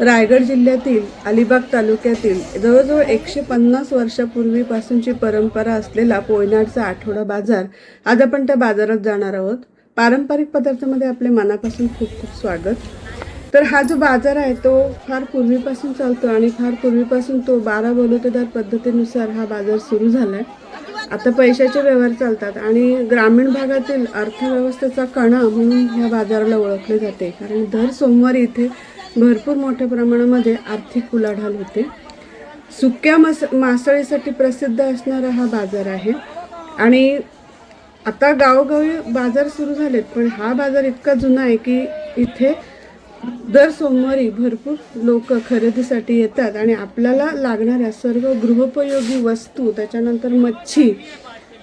रायगड जिल्ह्यातील अलिबाग तालुक्यातील जवळजवळ एकशे पन्नास वर्षापूर्वीपासूनची परंपरा असलेला पोयनाडचा आठवडा बाजार आज आपण त्या बाजारात जाणार आहोत. पारंपरिक पदार्थामध्ये आपले मनापासून खूप खूप स्वागत. तर हा जो बाजार आहे तो फार पूर्वीपासून चालतो आणि फार पूर्वीपासून तो बारा बलुतेदार पद्धतीनुसार हा बाजार सुरू झाला आहे आता पैशाचे व्यवहार चालतात आणि ग्रामीण भागातील अर्थव्यवस्थेचा कणा म्हणून ह्या बाजाराला ओळखले जाते. कारण दर सोमवारी इथे भरपूर मोठ्या प्रमाणामध्ये आर्थिक उलाढाल होते. सुक्या मस मासळीसाठी प्रसिद्ध असणारा हा बाजार आहे. आणि आता गावोगावी बाजार सुरू झालेत पण हा बाजार इतका जुना आहे की इथे दर सोमवारी भरपूर लोक खरेदीसाठी येतात आणि आपल्याला लागणाऱ्या सर्व गृहोपयोगी वस्तू त्याच्यानंतर मच्छी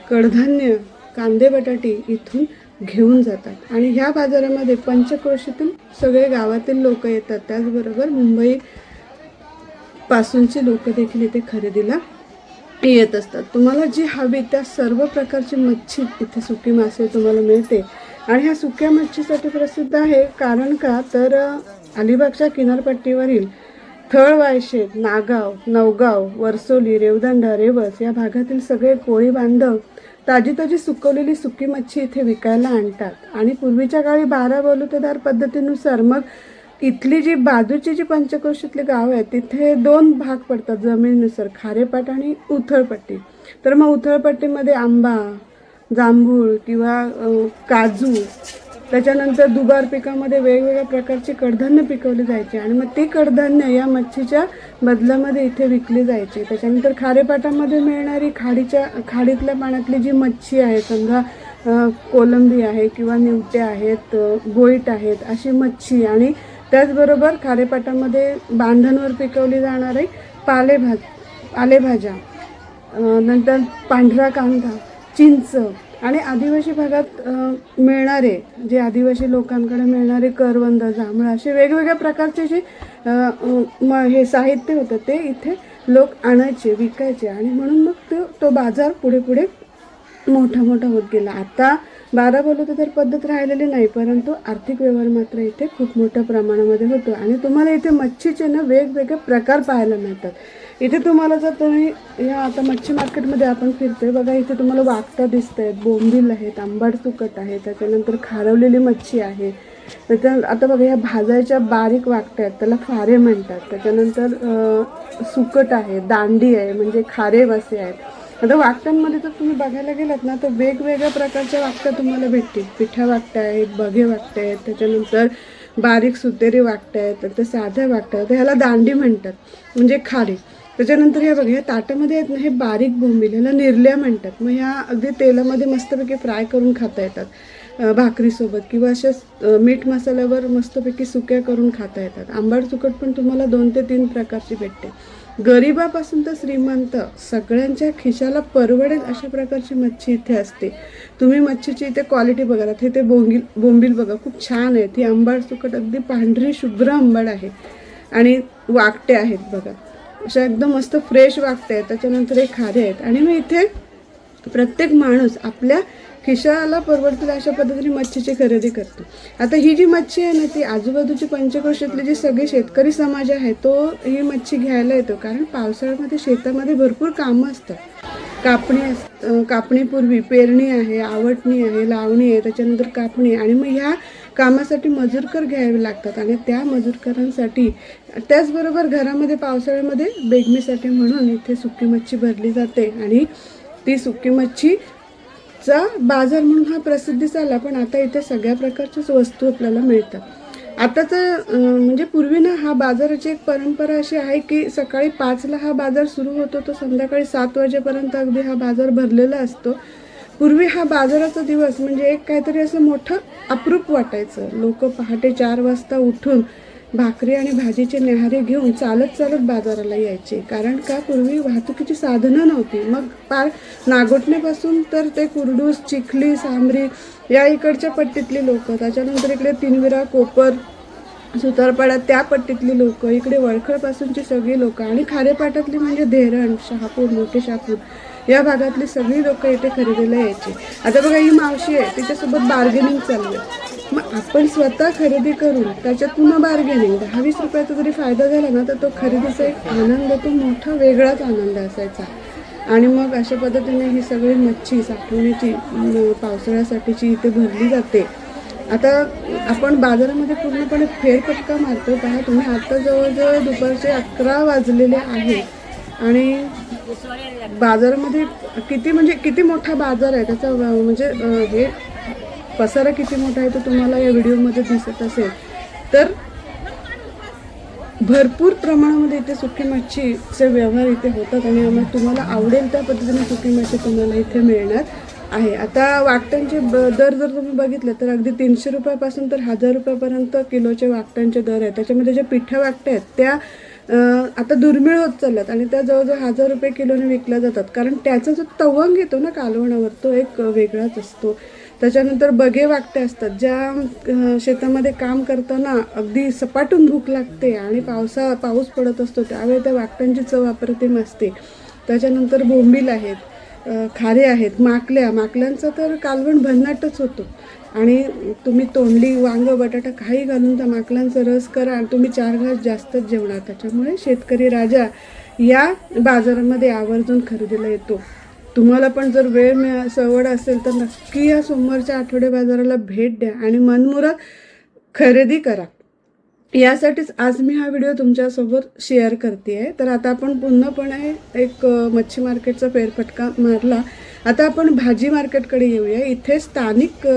कडधान्य कांदे बटाटे इथून घेऊन जातात. आणि ह्या बाजारामध्ये पंचक्रोशीतून सगळे गावातील लोक येतात. त्याचबरोबर मुंबई पासूनची लोक देखील इथे खरेदीला येत असतात. तुम्हाला जी हवी त्या सर्व प्रकारची मच्छी इथे सुकी मासे तुम्हाला मिळते. आणि ह्या सुक्या मच्छीसाठी प्रसिद्ध आहे. कारण का? तर अलिबागच्या किनारपट्टीवरील थळवायशेत नागाव नवगाव वर्सोली रेवदंडा रेवस या भागातील सगळे कोळी बांधव ताजी ताजी सुकवलेली सुकी मच्छी इथे विकायला आणतात. आणि पूर्वीच्या काळी बारा बलुतेदार पद्धतीनुसार मग इथली जी बाजूची जी पंचक्रोशीतली गाव आहेत तिथे दोन भाग पडतात जमिनीनुसार खारेपाट आणि उथळपट्टी. तर मग उथळपट्टीमध्ये आंबा जांभूळ किंवा काजू त्याच्यानंतर दुबार पिकामध्ये वेगवेगळ्या प्रकारची कडधान्य पिकवली जायची आणि मग ती कडधान्य या मच्छीच्या बदल्यामध्ये इथे विकली जायची. त्याच्यानंतर खारेपाटामध्ये मिळणारी खाडीच्या खाडीतल्या पाण्यातली जी मच्छी आहे समजा कोलंबी आहे किंवा निवट्या आहेत गोईट आहेत अशी मच्छी आणि त्याचबरोबर खारेपाटामध्ये बांधणवर पिकवली जाणारी पालेभाज पालेभाज्या नंतर पांढरा कांदा चिंच आणि आदिवासी भागात मिळणारे जे आदिवासी लोकांकडे मिळणारे करवंद जांभळं असे वेगवेगळ्या प्रकारचे जे हे साहित्य होतं ते इथे लोक आणायचे विकायचे. आणि म्हणून मग तो तो बाजार पुढे पुढे मोठा मोठा होत गेला. आता बारा बोलतो तर पद्धत राहिलेली नाही परंतु आर्थिक व्यवहार मात्र इथे खूप मोठ्या प्रमाणामध्ये होतो. आणि तुम्हाला इथे मच्छीचे ना वेगवेगळे प्रकार पाहायला मिळतात. इथे तुम्हाला जर तुम्ही या आता मच्छी मार्केटमध्ये आपण फिरतोय बघा इथे तुम्हाला वागता दिसत आहेत बोंबील आहेत आंबाड सुकट आहे त्याच्यानंतर खारवलेली मच्छी आहे. त्याच्या आता बघा या भाजायच्या बारीक वाकट्या आहेत त्याला फारे म्हणतात. त्याच्यानंतर सुकट आहे दांडी आहे म्हणजे खारे वसे आहेत. आता वाकट्यांमध्ये जर तुम्ही बघायला गेलात ना तर वेगवेगळ्या प्रकारच्या वाकट्या तुम्हाला भेटतील. पिठ्या वाकट्या आहेत बघे वाकट्या आहेत त्याच्यानंतर बारीक सुतेरी वाकट्या आहेत तर साध्या वाकट्या आहेत ह्याला दांडी म्हणतात म्हणजे खारी. त्याच्यानंतर हे बघा ह्या ताटामध्ये आहेत ना हे बारीक बोंबील ह्याला निर्ल्या म्हणतात. मग ह्या अगदी तेलामध्ये मस्तपैकी फ्राय करून खाता येतात. भाकरीसोबत किंवा अशा मीठ मसाल्यावर मस्तपैकी सुक्या करून खाता येतात. आंबाड सुकट पण तुम्हाला दोन ते तीन प्रकारची भेटते. गरिबापासून तर श्रीमंत सगळ्यांच्या खिशाला परवडेल अशा प्रकारची मच्छी इथे असते. तुम्ही मच्छीची इथे क्वालिटी बघा हे ते बोंबील बोंबील बघा खूप छान आहे ती आंबाड सुकट अगदी पांढरी शुभ्र आंबाड आहे. आणि वाकटे आहेत बघा. अशा एकदम मस्त फ्रेश वाकटे आहेत त्याच्यानंतर हे खारे आहेत. आणि मग इथे प्रत्येक माणूस आपल्या खिशाला परवडतील अशा पद्धतीने मच्छीची खरेदी करतो. आता ही जी मच्छी आहे ना ती आजूबाजूची पंचक्रोशीतले जे सगळे शेतकरी समाज आहे तो ही मच्छी घ्यायला येतो. कारण पावसाळ्यामध्ये शेतामध्ये भरपूर कामं असतात. कापणी अस कापणीपूर्वी पेरणी आहे आवटणी आहे लावणी आहे त्याच्यानंतर कापणी आणि मग ह्या कामासाठी मजूरकर घ्यावे लागतात आणि त्या मजूरकरांसाठी त्याचबरोबर घरामध्ये पावसाळ्यामध्ये बेगमीसाठी म्हणून इथे सुकी मच्छी भरली जाते. आणि ती सुकी मच्छी चा बाजार म्हणून हा प्रसिद्धी आला पण आता इथे सगळ्या प्रकारच्याच वस्तू आपल्याला मिळतात. आताचं म्हणजे पूर्वी ना हा बाजाराची एक परंपरा अशी आहे की सकाळी पाचला हा बाजार सुरू होतो तो संध्याकाळी सात वाजेपर्यंत अगदी हा बाजार भरलेला असतो. पूर्वी हा बाजाराचा दिवस म्हणजे एक काहीतरी असं मोठं अप्रूप वाटायचं. लोक पहाटे चार वाजता उठून भाकरी आणि भाजीचे न्याहारे घेऊन चालत चालत बाजाराला यायचे. कारण का? पूर्वी वाहतुकीची साधनं नव्हती. मग पार नागोठणेपासून तर ते कुरडूस चिखली सांबरी या इकडच्या पट्टीतली लोक त्याच्यानंतर इकडे तिनविरा कोपर सुतारपाडा त्या पट्टीतली लोक इकडे वळखळपासूनची सगळी लोक आणि खारेपाटातली म्हणजे धेरण शहापूर मोठे शहापूर या भागातली सगळी लोक इथे खरेदीला यायची. आता बघा ही मावशी आहे तिच्यासोबत बार्गेनिंग चालू आहे. मग आपण स्वतः खरेदी करून त्याच्यात पुन्हा बार्गेनिंग दहा वीस रुपयाचा जरी फायदा झाला ना तर तो खरेदीचा एक आनंद तो मोठा वेगळाच आनंद असायचा. आणि मग अशा पद्धतीने ही सगळी मच्छी साठवण्याची पावसाळ्यासाठीची इथे भरली जाते. आता आपण बाजारामध्ये पूर्णपणे फेरफटका मारतो पहा तुम्ही आता जवळजवळ दुपारचे अकरा वाजलेले आहे. आणि बाजारामध्ये किती म्हणजे किती मोठा बाजार आहे त्याचा म्हणजे हे पसारा किती मोठा आहे तो तुम्हाला या व्हिडिओमध्ये दिसत असेल. तर भरपूर प्रमाणामध्ये इथे सुकी मच्छीचे व्यवहार इथे होतात आणि आम्हाला तुम्हाला आवडेल त्या पद्धतीने सुकी मच्छी तुम्हाला इथे मिळणार आहे. आता वाकटांचे दर जर तुम्ही बघितले तर अगदी तीनशे रुपयापासून तर हजार रुपयापर्यंत किलोचे वाकटांचे दर आहेत त्याच्यामध्ये ज्या पिठ्या वाकट्या आहेत त्या आता दुर्मिळ होत चालल्यात आणि त्या जवळजवळ हजार रुपये किलोने विकल्या जातात. कारण त्याचा जो तवंग येतो ना कालवणावर तो एक वेगळाच असतो. त्याच्यानंतर बगे वाकटे असतात ज्या शेतामध्ये काम करताना अगदी सपाटून भूक लागते आणि पावसा पाऊस पडत असतो त्यावेळी त्या वाकट्यांची चव अप्रतिम असते. त्याच्यानंतर बोंबील आहेत खारे आहेत माकल्या माकल्यांचा तर कालवण भन्नाटच होतो. आणि तुम्ही तोंडली वांग बटाटा काही घालून त्या माकलांचा रस करा आणि तुम्ही चार घास जास्तच जेवणार. त्याच्यामुळे शेतकरी राजा या बाजारामध्ये आवर्जून खरेदीला येतो. तुम्हाला पण जर वेळ मिळा सवड असेल तर नक्की या सोमवारच्या आठवडे बाजाराला भेट द्या आणि मनमुराद खरेदी करा. यासाठीच आज मी हा व्हिडिओ तुमच्यासोबत शेअर करते आहे तर आता आपण पूर्णपणे एक मच्छी मार्केटचा फेरफटका मारला. आता आपण भाजी मार्केटकडे येऊया. इथे स्थानिक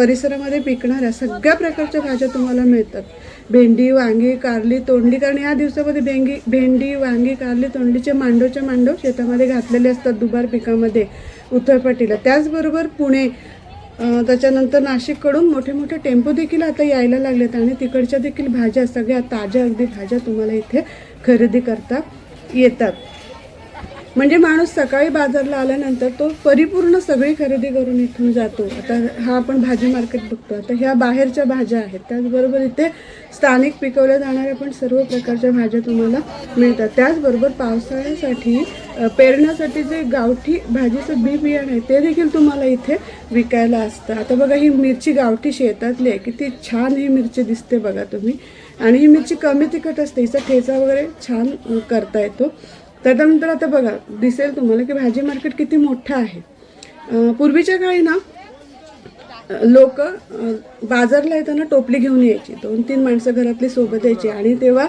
परिसरामध्ये पिकणाऱ्या सगळ्या प्रकारच्या भाज्या तुम्हाला मिळतात. भेंडी वांगी कारली तोंडली कारण या दिवसामध्ये भेंगी भेंडी वांगी कारली तोंडलीचे मांडवच्या मांडव शेतामध्ये घातलेले असतात दुबार पिकामध्ये उथळपट्टीला. त्याचबरोबर पुणे त्याच्यानंतर नाशिककडून मोठे मोठे टेम्पो देखील आता यायला लागलेत आणि तिकडच्या देखील भाज्या सगळ्या ताज्या अगदी भाज्या तुम्हाला इथे खरेदी करता येतात. म्हणजे माणूस सकाळी बाजारला आल्यानंतर तो परिपूर्ण सगळी खरेदी करून इथून जातो. आता हा आपण भाजी मार्केट बघतो. आता ह्या बाहेरच्या भाज्या आहेत. त्याचबरोबर इथे स्थानिक पिकवल्या जाणाऱ्या पण सर्व प्रकारच्या भाज्या तुम्हाला मिळतात. त्याचबरोबर पावसाळ्यासाठी पेरण्यासाठी जे गावठी भाजीचं बी बियाणं आहे ते देखील तुम्हाला इथे विकायला असतं. आता बघा ही मिरची गावठी शेतातली आहे. किती छान ही मिरची दिसते बघा तुम्ही. आणि ही मिरची कमी तिखट असते. हिचा ठेचा वगैरे छान करता येतो. त्याच्यानंतर आता बघा दिसेल तुम्हाला की भाजी मार्केट किती मोठं आहे. पूर्वीच्या काळी ना लोक बाजारला येताना टोपली घेऊन यायची. दोन तीन माणसं घरातली सोबत यायची आणि तेव्हा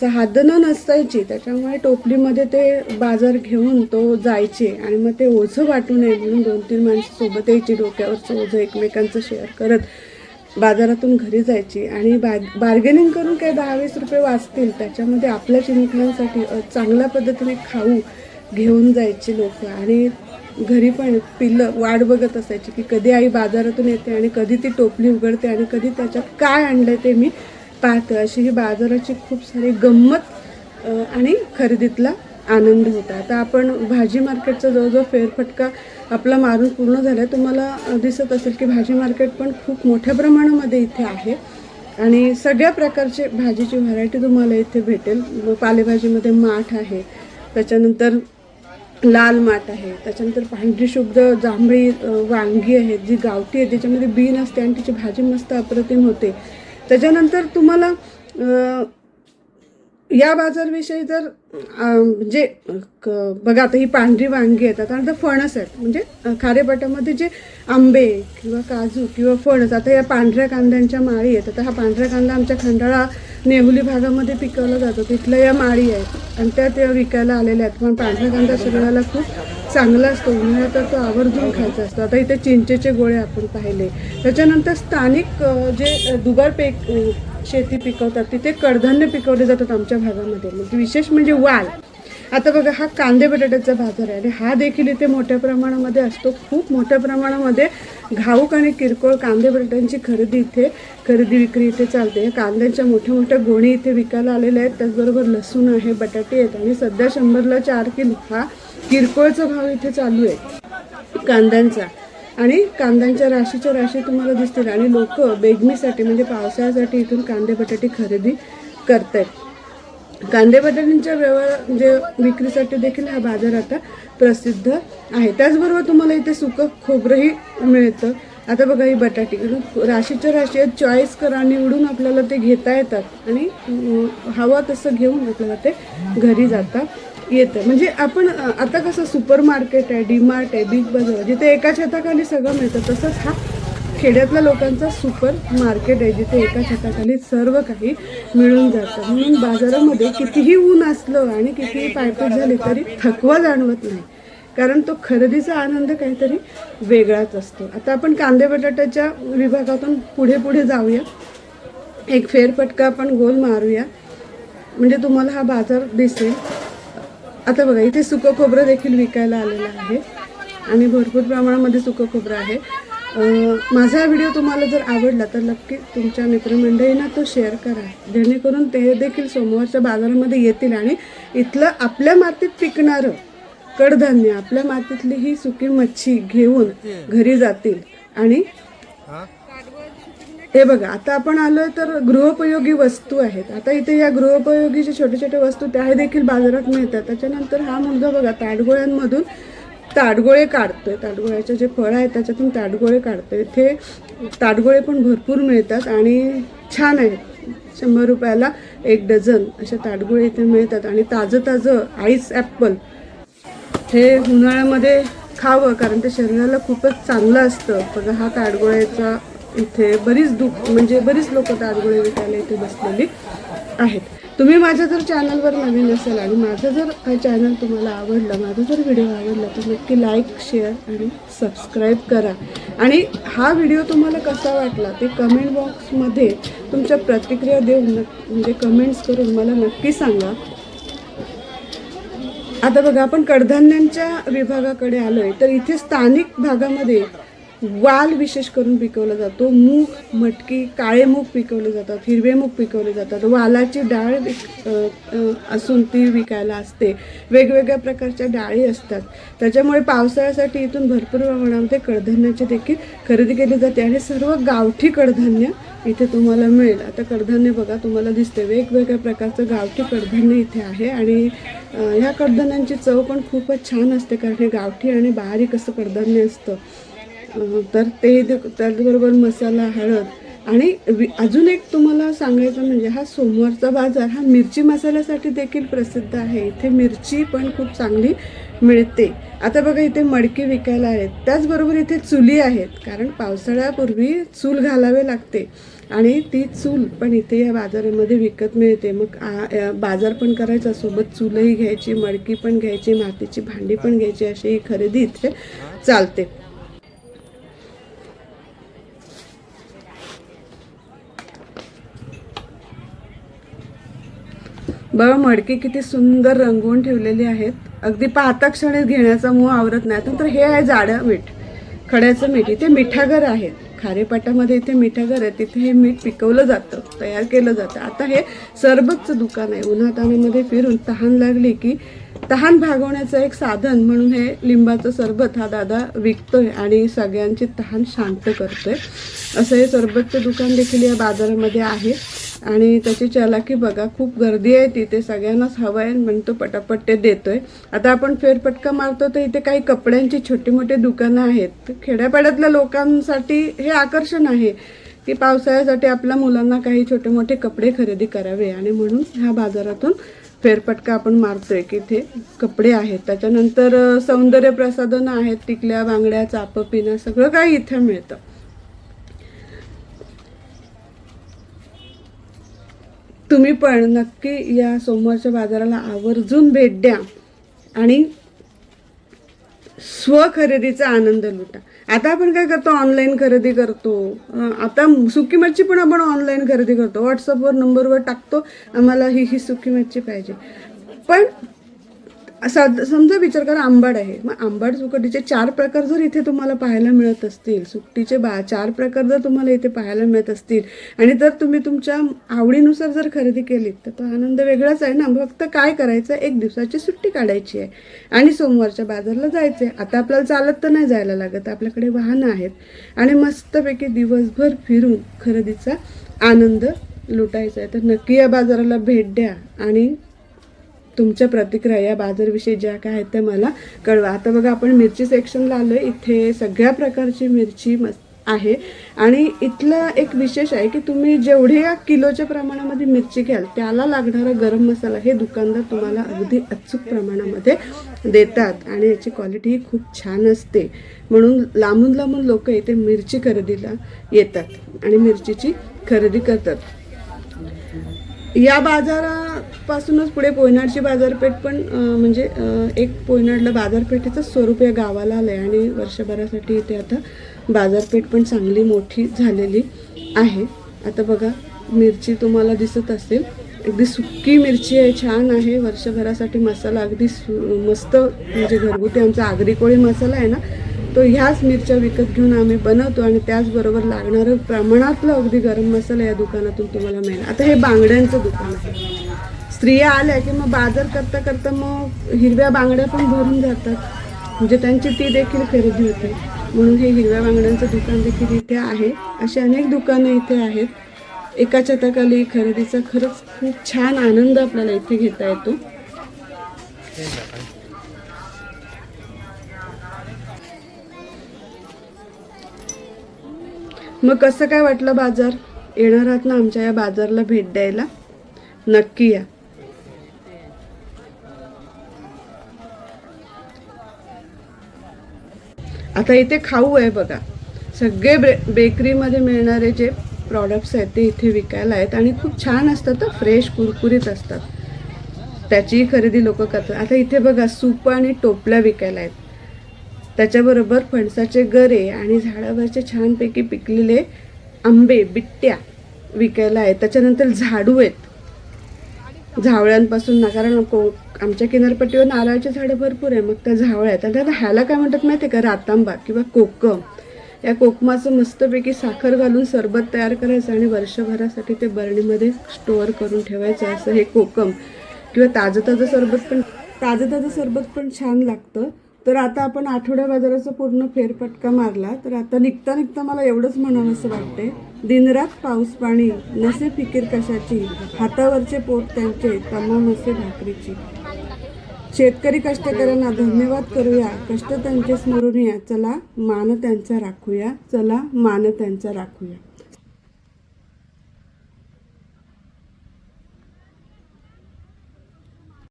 साधनं नसायची. त्याच्यामुळे टोपलीमध्ये ते बाजार घेऊन तो जायचे आणि मग ते ओझं वाटू नये म्हणून दोन तीन माणसं सोबत यायची डोक्यावरचं ओझं एकमेकांचं शेअर करत. बाजारातून घरी जायची आणि बा बार्गेनिंग करून काही दहा वीस रुपये वाचतील त्याच्यामध्ये आपल्या चिमुकल्यांसाठी चांगल्या पद्धतीने खाऊ घेऊन जायची लोक. आणि घरी पण पिल्लं वाट बघत असायची की कधी आई बाजारातून येते आणि कधी ती टोपली उघडते आणि कधी त्याच्यात काय आणलं ते मी पाहते. अशी ही बाजाराची खूप सारी गंमत आणि खरेदीतला आनंद होता. आता आपण भाजी मार्केटचा जवळजवळ फेरफटका आपला मारून पूर्ण झाला आहे तुम्हाला दिसत असेल की भाजी मार्केट पण खूप मोठ्या प्रमाणामध्ये इथे आहे. आणि सगळ्या प्रकारचे भाजीची व्हरायटी तुम्हाला इथे भेटेल. पालेभाजीमध्ये माठ आहे त्याच्यानंतर लाल माठ आहे त्याच्यानंतर पांढरी शुभ्र जांभळी वांगी आहेत जी गावठी आहे त्याच्यामध्ये बीन असते आणि तिची भाजी मस्त अप्रतिम होते. त्याच्यानंतर तुम्हाला या बाजारविषयी जर म्हणजे क- बघा आता ही पांढरी वांगी आहेत आता आता फणस आहेत. म्हणजे खारेपाटामध्ये जे आंबे किंवा काजू किंवा फणस आता या पांढऱ्या कांद्यांच्या माळी आहेत आता हा पांढरा कांदा आमच्या खंडाळा नेहुली भागामध्ये पिकवला जातो. तिथल्या या माळी आहेत आणि त्या त्या विकायला आलेल्या आहेत. पण पांढरा कांदा शरीराला खूप चांगला असतो. उन्हाळ्यात तर तो आवर्जून खायचा असतो. आता इथे चिंचेचे गोळे आपण पाहिले. त्याच्यानंतर स्थानिक जे दुगार पेक शेती पिकवतात तिथे कडधान्य पिकवले जातात आमच्या भागामध्ये. म्हणजे विशेष म्हणजे वाल. आता बघा हा कांदे बटाट्याचा बाजार आहे आणि हा देखील इथे मोठ्या प्रमाणामध्ये असतो. खूप मोठ्या प्रमाणामध्ये घाऊक आणि किरकोळ कांदे बटाट्यांची खरेदी इथे खरेदी विक्री इथे चालते. कांद्यांच्या मोठ्या मोठ्या गोणी इथे विकायला आलेल्या आहेत. त्याचबरोबर लसूण आहे बटाटे आहेत आणि सध्या शंभरला चार किलो हा किरकोळचा भाव इथे चालू आहे. कांद्यांचा. आणि कांद्यांच्या राशीच्या राशी तुम्हाला दिसतील आणि लोक बेगमीसाठी म्हणजे पावसाळ्यासाठी इथून कांदे बटाटे खरेदी करतायत. कांदे बटाट्यांच्या व्यवहार म्हणजे विक्रीसाठी देखील हा बाजार आता प्रसिद्ध आहे. त्याचबरोबर तुम्हाला इथे सुकं खोबरंही मिळतं. आता बघा ही बटाटी. राशीच्या राशी आहेत चॉईस करा निवडून आपल्याला ते घेता येतात. आणि हवं तसं घेऊन आपल्याला ते घरी जाता येतं. म्हणजे आपण आता कसं सुपर मार्केट आहे डी मार्ट आहे बिग बाजार आहे, जिथे एका छताखाली सगळं मिळतं तसंच हा खेड्यातल्या लोकांचा सुपर मार्केट आहे जिथे एका छताखाली सर्व काही मिळून जातं. म्हणून बाजारामध्ये कितीही ऊन असलं आणि कितीही पायपट झाली तरी थकवा जाणवत नाही. कारण तो खरेदीचा आनंद काहीतरी वेगळाच असतो. आता आपण कांदे बटाट्याच्या विभागातून पुढे पुढे जाऊया. एक फेरफटका आपण गोल मारूया. म्हणजे तुम्हाला हा बाजार दिसेल. आता बघा इथे सुकं खोबरं देखील विकायला आलेलं आहे. आणि भरपूर प्रमाणामध्ये सुकं खोबरं आहे. माझा हा व्हिडिओ तुम्हाला जर आवडला तर नक्की तुमच्या मित्रमंडळींना तो शेअर करा. जेणेकरून ते देखील सोमवारच्या बाजारामध्ये येतील आणि इथलं आपल्या मातीत पिकणारं कडधान्य आपल्या मातीतली ही सुकी मच्छी घेऊन घरी जातील आणि हे बघा आता आपण आलोय तर गृहोपयोगी वस्तू आहेत. आता इथे या गृहोपयोगीचे छोटे छोटे वस्तू त्या देखील बाजारात मिळतात. त्याच्यानंतर हा मुलगा बघा ताडगोळ्यांमधून ताडगोळे काढतोय. ताडगोळ्याचे जे फळ आहेत त्याच्यातून ताडगोळे काढतोय. इथे ताडगोळे पण भरपूर मिळतात आणि छान आहेत. शंभर रुपयाला एक डझन असे ताडगोळे इथे मिळतात. आणि ताजं ताजं आईस ॲपल हे उन्हाळ्यामध्ये खावं कारण ते शरीराला खूपच चांगलं असतं. बघा हा ताडगोळ्याचा इथे बरीच दुख म्हणजे बरीच लोक ताजगुळे विकायला इथे बसलेली आहेत. तुम्ही माझ्या जर चॅनलवर नवीन असाल आणि माझं जर चॅनल तुम्हाला आवडलं माझा जर व्हिडिओ आवडला तर नक्की लाईक शेअर आणि सबस्क्राईब करा. आणि हा व्हिडिओ तुम्हाला कसा वाटला ते कमेंट बॉक्समध्ये तुमच्या प्रतिक्रिया देऊन नक- म्हणजे कमेंट्स करून मला नक्की सांगा. आता बघा आपण कडधान्यांच्या विभागाकडे आलो आहे तर इथे स्थानिक भागामध्ये वाल विशेष करून पिकवला जातो. मूग मटकी काळे मूग पिकवले जातात हिरवे मूग पिकवले जातात. वालाची डाळ विक- असून ती विकायला असते. वेगवेगळ्या प्रकारच्या डाळी असतात. त्याच्यामुळे पावसाळ्यासाठी इथून भरपूर प्रमाणामध्ये कडधान्याची देखील खरेदी केली जाते आणि सर्व गावठी कडधान्य इथे तुम्हाला मिळेल. आता कडधान्य बघा तुम्हाला दिसते वेगवेगळ्या प्रकारचं गावठी कडधान्य इथे आहे आणि ह्या कडधान्यांची चव पण खूपच छान असते कारण हे गावठी आणि बारीक असं कडधान्य असतं. तर ते त्याचबरोबर मसाला हळद आणि वि- अजून एक तुम्हाला सांगायचं म्हणजे हा सोमवारचा बाजार हा मिरची मसाल्यासाठी देखील प्रसिद्ध आहे. इथे मिरची पण खूप चांगली मिळते. आता बघा इथे मडकी विकायला आहेत. त्याचबरोबर इथे चुली आहेत कारण पावसाळ्यापूर्वी चूल घालावे लागते आणि ती चूल पण इथे या बाजारामध्ये विकत मिळते. मग आ- बाजार पण करायचा सोबत चूलही घ्यायची मडकी पण घ्यायची मातीची भांडी पण घ्यायची अशी ही खरेदी इथे चालते. बघा मडकी किती सुंदर रंगवून ठेवलेली आहेत. अगदी पाहता क्षणीच घेण्याचा मोह आवरत नाही. तर हे आहे जाडं मीठ. खड्याचं मीठ. इथे मिठागर आहे. खारेपाटामध्ये इथे मिठागर आहे. तिथे हे मीठ पिकवलं जातं तयार केलं जातं. आता हे सरबतचं दुकान आहे. उन्हातानामध्ये फिरून तहान लागली की तहान भागवण्याचं एक साधन म्हणून हे लिंबाचं सरबत हा दादा विकतोय आणि सगळ्यांची तहान शांत करतोय. असं हे सरबतचं दुकान देखील या बाजारामध्ये आहे. आणि त्याची चलाकी बघा खूप गर्दी आहे तिथे सगळ्यांनाच हवं आहे म्हणतो पटापट ते देतोय. आता आपण फेरपटका मारतो तर इथे काही कपड्यांची छोटी मोठी दुकानं आहेत. खेड्यापाड्यातल्या लोकांसाठी हे आकर्षण आहे की पावसाळ्यासाठी आपल्या मुलांना काही छोटे मोठे कपडे खरेदी करावे. आणि म्हणून ह्या बाजारातून फेरफटका आपण मारतोय की इथे कपडे आहेत. त्याच्यानंतर सौंदर्य प्रसाधनं आहेत टिकल्या बांगड्या चाप पिणं सगळं काही इथे मिळतं. तुम्ही पण नक्की या सोमवारच्या बाजाराला आवर्जून भेट द्या आणि स्वखरेदीचा आनंद लुटा. आता आपण काय करतो? ऑनलाईन खरेदी करतो. आता सुकी मच्छी पण आपण ऑनलाईन खरेदी करतो. व्हॉट्सअपवर नंबरवर टाकतो. आम्हाला ही ही सुकी मच्छी पाहिजे. पण समजा विचार करा आंबाड आहे. मग आंबाड सुकटीचे चार प्रकार जर इथे तुम्हाला पाहायला मिळत असतील सुकटीचे बा चार प्रकार जर तुम्हाला इथे पाहायला मिळत असतील आणि जर तुम्ही तुमच्या आवडीनुसार जर खरेदी केलीत तर तो आनंद वेगळाच आहे ना. फक्त काय करायचं? एक दिवसाची सुट्टी काढायची आहे. आणि सोमवारच्या बाजारला जायचं आहे आता आपल्याला चालत तर नाही जायला लागत. आपल्याकडे वाहनं आहेत. आणि मस्तपैकी दिवसभर फिरून खरेदीचा आनंद लुटायचा आहे. तर नक्की या बाजाराला भेट द्या. आणि तुमच्या प्रतिक्रिया या बाजारविषयी ज्या काय आहेत त्या मला कळवा. आता बघा आपण मिरची सेक्शनला आलो इथे सगळ्या प्रकारची मिरची मस्त आहे. आणि इथलं एक विशेष आहे की तुम्ही जेवढ्या किलोच्या प्रमाणामध्ये मिरची घ्याल त्याला लागणारा गरम मसाला हे दुकानदार तुम्हाला अगदी अचूक प्रमाणामध्ये देतात. आणि याची क्वालिटी ही खूप छान असते. म्हणून लांबून लांबून लोक इथे मिरची खरेदीला येतात आणि मिरचीची खरेदी करतात. या बाजारापासूनच पुढे पोयनाडची बाजारपेठ पण म्हणजे एक पोयनाडला बाजारपेठेचं स्वरूप या गावाला आलं आहे आणि वर्षभरासाठी इथे आता बाजारपेठ पण चांगली मोठी झालेली आहे. आता बघा मिरची तुम्हाला दिसत असेल. अगदी सुक्की मिरची आहे छान आहे. वर्षभरासाठी मसाला अगदी सु मस्त म्हणजे घरगुती आमचा आगरी कोळी मसाला आहे ना तो ह्याच मिरच्या विकत घेऊन आम्ही बनवतो आणि त्याचबरोबर लागणारं प्रमाणातलं अगदी गरम मसाला या दुकानातून तुम्हाला मिळेल. आता हे बांगड्यांचं दुकान आहे. स्त्रिया आल्या की मग बाजार करता करता मग हिरव्या बांगड्या पण भरून जातात. म्हणजे त्यांची ती देखील खरेदी होते. म्हणून हे हिरव्या बांगड्यांचं दुकान देखील इथे आहे. अशी अनेक दुकानं इथे आहेत. एका छताखाली खरेदीचा खरंच खूप छान आनंद आपल्याला इथे घेता येतो. मग कसं काय वाटलं बाजार? येणार आहात ना आमच्या या बाजारला भेट द्यायला? नक्की या. आता इथे खाऊ आहे बघा. सगळे ब्रे बेकरीमध्ये मिळणारे जे प्रॉडक्ट्स आहेत ते इथे विकायला आहेत आणि खूप छान असतात तर फ्रेश कुरकुरीत असतात. त्याचीही खरेदी लोक करतात. आता इथे बघा सूप आणि टोपल्या विकायला आहेत. त्याच्याबरोबर फणसाचे गरे आणि झाडावरचे छानपैकी पिकलेले आंबे बिट्ट्या विकायला आहेत. त्याच्यानंतर झाडू आहेत. झावळ्यांपासून ना कारण को आमच्या किनारपट्टीवर नारळाची झाडं भरपूर आहे मग त्या झावळ्या आहेत. आणि आता ह्याला काय म्हणतात माहिती आहे का? रातांबा किंवा कोकम. या कोकमाचं मस्तपैकी साखर घालून सरबत तयार करायचं आणि वर्षभरासाठी ते बरणीमध्ये स्टोअर करून ठेवायचं. असं हे कोकम. किंवा ताजं ताजं सरबत पण ताजं ताजं सरबत पण छान लागतं. तर आता आपण आठवड्या बाजाराचा पूर्ण फेरफटका मारला. तर आता निघता निघता मला एवढंच म्हणावं असं वाटते दिनरात पाऊस पाणी नसे फिकीर कशाची? हातावरचे पोट त्यांचे तमाम असे भाकरीची. शेतकरी कष्टकऱ्यांना धन्यवाद करूया. कष्ट त्यांचे स्मरून या. चला मान त्यांचा राखूया. चला मान त्यांचा राखूया.